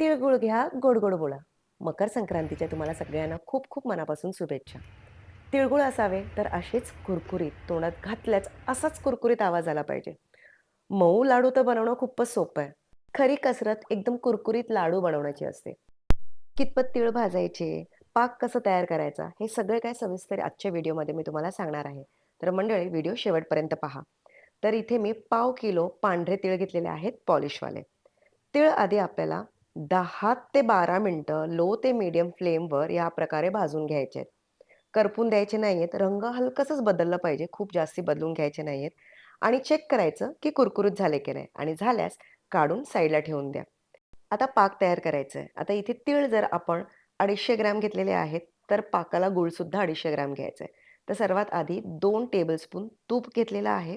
तिळगुळ घ्या, गोड गोड बोला. मकर संक्रांतीच्या तुम्हाला सगळ्यांना खूप खूप मनापासून शुभेच्छा. तिळगुळ असावे तर असेच कुरकुरीत, तोंडात घातल्याच असाच कुरकुरीत आवाज आला पाहिजे. मऊ लाडू तर बनवणं खूपच सोपं आहे. खरी कसरत एकदम कुरकुरीत लाडू बनवण्याची असते. कितपत तीळ भाजायचे, पाक कसं तयार करायचा, हे सगळे काय सविस्तर आजच्या व्हिडिओमध्ये मी तुम्हाला सांगणार आहे. तर मंडळी व्हिडिओ शेवटपर्यंत पहा. तर इथे मी पाव किलो पांढरे तीळ घेतलेले आहेत पॉलिशवाले. तीळ आधी आपल्याला 10 ते 12 मिनिटं लो ते मीडियम फ्लेमवर या प्रकारे भाजून घ्यायचे आहेत. करपून द्यायचे नाहीयेत. रंग हलकसंच बदलला पाहिजे. खूप जास्ती बदलून घ्यायचे नाहीयेत. आणि चेक करायचं की कुरकुरीत झाले की नाही आणि झाल्यास काढून साईडला ठेवून द्या. आता पाक तयार करायचं आहे. आता इथे तीळ जर आपण 250 ग्रॅम घेतलेले आहेत, तर पाकाला गूळसुद्धा 250 ग्रॅम घ्यायचं आहे. तर सर्वात आधी 2 टेबलस्पून तूप घेतलेलं आहे.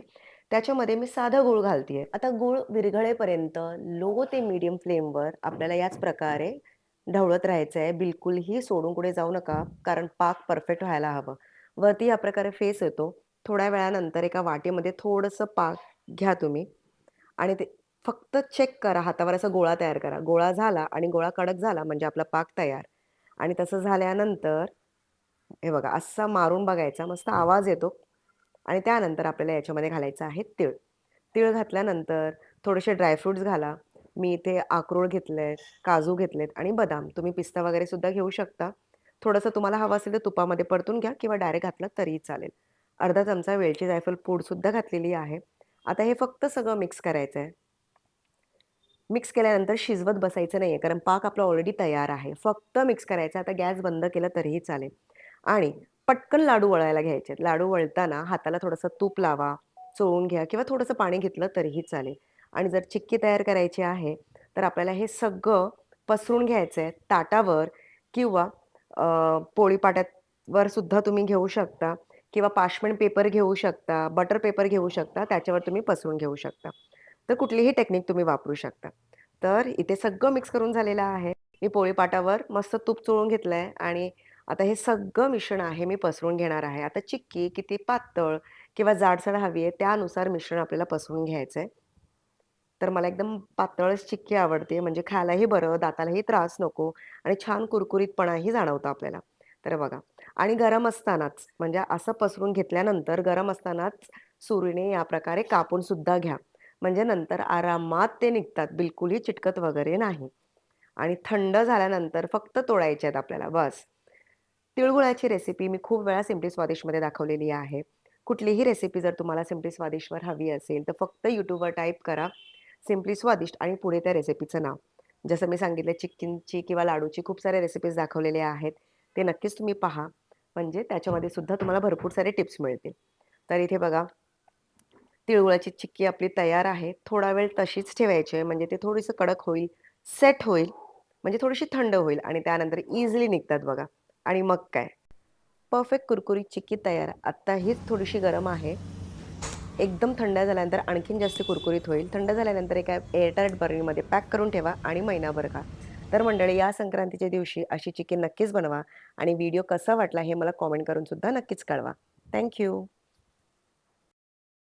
त्याच्यामध्ये मी साधं गूळ घालतीये. आता गूळ विरघळेपर्यंत लो ते मीडियम फ्लेमवर आपल्याला याच प्रकारे ढवळत राहायचं आहे. बिलकुलही सोडून कुठे जाऊ नका, कारण पाक परफेक्ट व्हायला हवं. वरती या प्रकारे फेस येतो. थोड्या वेळानंतर एका वाटीमध्ये थोडंसं पाक घ्या तुम्ही आणि ते फक्त चेक करा, हातावर असा गोळा तयार करा. गोळा झाला आणि गोळा कडक झाला म्हणजे आपला पाक तयार. आणि तसं झाल्यानंतर हे बघा असा मारून बघायचा, मस्त आवाज येतो आणि त्यानंतर आपल्याला याच्यामध्ये घालायचं आहे तीळ. तीळ घातल्यानंतर थोडेसे ड्रायफ्रुट्स घाला. मी इथे अक्रोड घेतलेत, काजू घेतलेत आणि बदाम. तुम्ही पिस्ता वगैरे सुद्धा घेऊ शकता. थोडंसं तुम्हाला हवं असेल तर तुपामध्ये परतून घ्या किंवा डायरेक्ट घातलं तरीही चालेल. अर्धा चमचा वेलची जायफळ पूडसुद्धा घातलेली आहे. आता हे फक्त सगळं मिक्स करायचं आहे. मिक्स केल्यानंतर शिजवत बसायचं नाही आहे कारण पाक आपला ऑलरेडी तयार आहे. फक्त मिक्स करायचं. आता गॅस बंद केला तरीही चालेल. आणि पटकन लाडू वळायला घ्यायचे लाडू वळताना हाताला थोडंसं तूप लावा, चोळून घ्या किंवा थोडंसं पाणी घेतलं तरीही चालेल. आणि जर चिक्की तयार करायची आहे, तर आपल्याला हे सगळं पसरून घ्यायचं आहे ताटावर किंवा पोळीपाट्यावर सुद्धा तुम्ही घेऊ शकता किंवा पार्चमेंट पेपर घेऊ शकता, बटर पेपर घेऊ शकता, त्याच्यावर तुम्ही पसरून घेऊ शकता. तर कुठलीही टेक्निक तुम्ही वापरू शकता. तर इथे सगळं मिक्स करून झालेलं आहे. मी पोळीपाटावर मस्त तूप चोळून घेतलं आहे आणि आता हे सगळं मिश्रण आहे मी पसरून घेणार आहे. आता चिक्की किती पातळ किंवा जाडसर हवी आहे त्यानुसार मिश्रण आपल्याला पसरून आहे तर मला एकदम पातळच चिक्की आवडते म्हणजे खायलाही बरं, दातालाही त्रास नको आणि छान कुरकुरीतपणाही जाणवतो आपल्याला. तर बघा आणि गरम असतानाच म्हणजे असं पसरून घेतल्यानंतर गरम असतानाच सुरीने या प्रकारे कापून सुद्धा घ्या. म्हणजे नंतर आरामात ते निघतात. बिलकुलही चिटकत वगैरे नाही. आणि थंड झाल्यानंतर फक्त तोडायचे आहेत आपल्याला बस. तिळगुळाची रेसिपी मी खूप वेळा सिम्पली स्वादिष्टमध्ये दाखवलेली आहे. कुठलीही रेसिपी जर तुम्हाला सिम्पली स्वादिष्टवर हवी असेल, तर फक्त यूट्यूबवर टाईप करा सिम्पली स्वादिष्ट आणि पुढे त्या रेसिपीचं नाव. जसं मी सांगितलं चिकनची किंवा लाडूची खूप साऱ्या रेसिपीज दाखवलेल्या आहेत. ते नक्कीच तुम्ही पहा. म्हणजे त्याच्यामध्ये सुद्धा तुम्हाला भरपूर सारे टिप्स मिळतील. तर इथे बघा तिळगुळाची चिक्की आपली तयार आहे. थोडा वेळ तशीच ठेवायची आहे म्हणजे ते थोडीसं कडक होईल, सेट होईल, म्हणजे थोडीशी थंड होईल आणि त्यानंतर इझिली निघतात बघा. आणि मग काय, परफेक्ट कुरकुरीत चिक्की तयार. आत्ता हीच थोडीशी गरम आहे. एकदम थंड झाल्यानंतर आणखीन जास्त कुरकुरीत होईल. थंड झाल्यानंतर एका एअरटाईट बर्नीमध्ये पॅक करून ठेवा आणि महिनाभर खा. तर मंडळी या संक्रांतीच्या दिवशी अशी चिकी नक्कीच बनवा आणि व्हिडिओ कसा वाटला हे मला कॉमेंट करून सुद्धा नक्कीच कळवा. थँक्यू